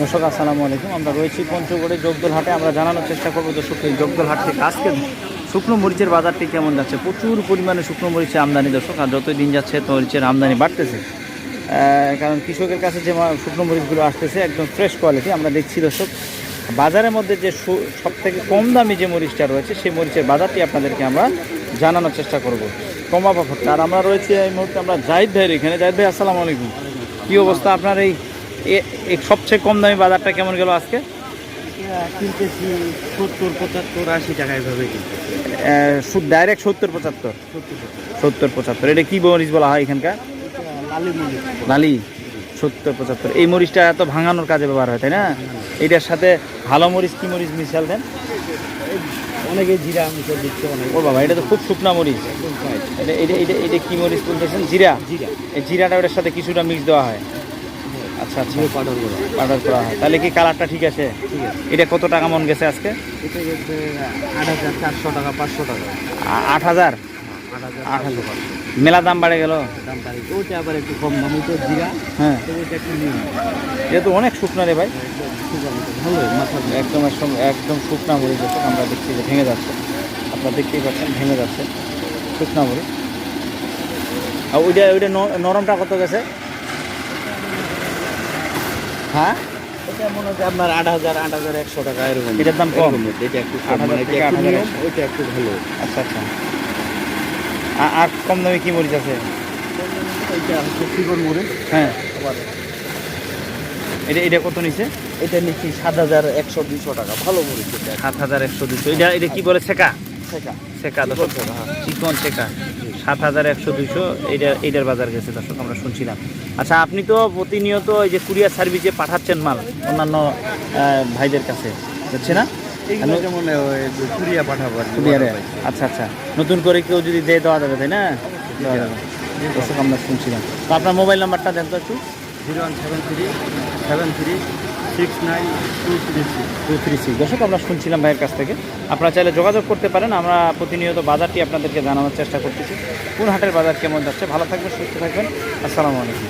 দর্শক, আসসালামু আলাইকুম। আমরা রয়েছি পঞ্চগড়ে জগদল হাটে আমরা জানানোর চেষ্টা করব দর্শক, এই জগদল হাট থেকে আজকে শুকনো মরিচের বাজারটি কেমন যাচ্ছে? প্রচুর পরিমাণে শুকনো মরিচের আমদানি দর্শক, আর যতই দিন যাচ্ছে মরিচের আমদানি বাড়তেছে। কারণ কৃষকের কাছে যে শুকনো মরিচগুলো আসতেছে, একদম ফ্রেশ কোয়ালিটি আমরা দেখছি দর্শক, বাজারের মধ্যে যে সব থেকে কম দামি যে মরিচটা রয়েছে, সেই মরিচের বাজারটি আপনাদেরকে আমরা জানানোর চেষ্টা করব। কমাবা ভর্তা আর আমরা রয়েছি এই মুহূর্তে আমরা জাহিদ ভাইয়ের এখানে। জাহিদ ভাই, আসসালামু আলাইকুম। কী অবস্থা আপনার এই সবচেয়ে কম দামি বাজারটা কেমন গেল আজকে? কিনতেছি সত্তর পঁচাত্তর আশি টাকা এভাবে ডাইরেক্ট সত্তর পঁচাত্তর? সত্তর পঁচাত্তর। এটা কি মরিচ বলা হয় এখানকার? লালি সত্তর পঁচাত্তর। এই মরিচটা এত ভাঙানোর কাজে ব্যবহার হয় তাই না? এটার সাথে ভালো মরিচ কি মরিচ মিশাল দেন? অনেকে জিরা দিচ্ছে অনেক ও বাবা এটা তো খুব শুকনা মরিচ। এটা এটা এটা কি মরিচ বলতেছেন? জিরা? জিরা। এই জিরাটা ওটার সাথে কিছুটা মিক্স দেওয়া হয়। আচ্ছা আচ্ছা। জিরো পাউডার করা। অর্ডার করা হয়। তাহলে কি কালারটা ঠিক আছে? ঠিক আছে। এটা কত টাকা মন গেছে আজকে? এটা গেছে আট হাজার চারশো টাকা পাঁচশো টাকা। আট হাজার? আট হাজার আট হাজার। মেলা দাম বাড়ে গেল? দাম তারিখ ওইটা আবার একটু কম দাম ওইটা জিরা। হ্যাঁ। ওইটা একটু নিয়ে এটা তো অনেক শুকনা রে ভাই। ভালো একদম একদম শুকনা মরিচ দর্শক আমরা দেখছি যে ভেঙে যাচ্ছে। আপনারা দেখতেই পাচ্ছেন ভেঙে যাচ্ছে। শুকনা মরিচ। আর ওইটা ওইটা নরমটা কত গেছে? হ্যাঁ? এটা মনে হচ্ছে আপনার আট হাজার আট হাজার একশো টাকা এরকম। এটার দাম কম? এটা একটু আট হাজার মানে এটা একটু ওইটা ভালো। আচ্ছা আচ্ছা। আর কম দামে কি মরিচ আছে? হচ্ছে শিকড় মরিচ। হ্যাঁ। আবার এটা এটা কত নিছে এটা নিচ্ছি সাত হাজার একশো দুশো টাকা ভালো মরিচ সাত হাজার একশো দুশো এটা এটা কি বলে? শেখা? শেখা। শেখা দর্শক। চিকন শেখা। সাত হাজার একশো দুইশো এইটা এইটার বাজার গেছে দর্শক আমরা শুনছিলাম। আচ্ছা আপনি তো প্রতিনিয়ত এই যে কুরিয়ার সার্ভিসে পাঠাচ্ছেন মাল অন্যান্য ভাইদের কাছে হচ্ছে না? এইগুলো যেমন কুরিয়া পাঠাবো কুরিয়ারে। আচ্ছা আচ্ছা। নতুন করে কেউ যদি দিয়ে দেওয়া যাবে তাই না? দেওয়া যাবে। দর্শক আমরা শুনছিলাম। তো আপনার মোবাইল নাম্বারটা দেন তো একটু। Zero one seven three seven three six nine two three two three দর্শক, আমরা শুনছিলাম ভাইয়ের কাছ থেকে। আপনারা চাইলে যোগাযোগ করতে পারেন। আমরা প্রতিনিয়ত বাজারটি আপনাদেরকে জানানোর চেষ্টা করতেছি। কোন হাটের বাজার কেমন যাচ্ছে? ভালো থাকবেন, সুস্থ থাকবেন। আসসালামু আলাইকুম।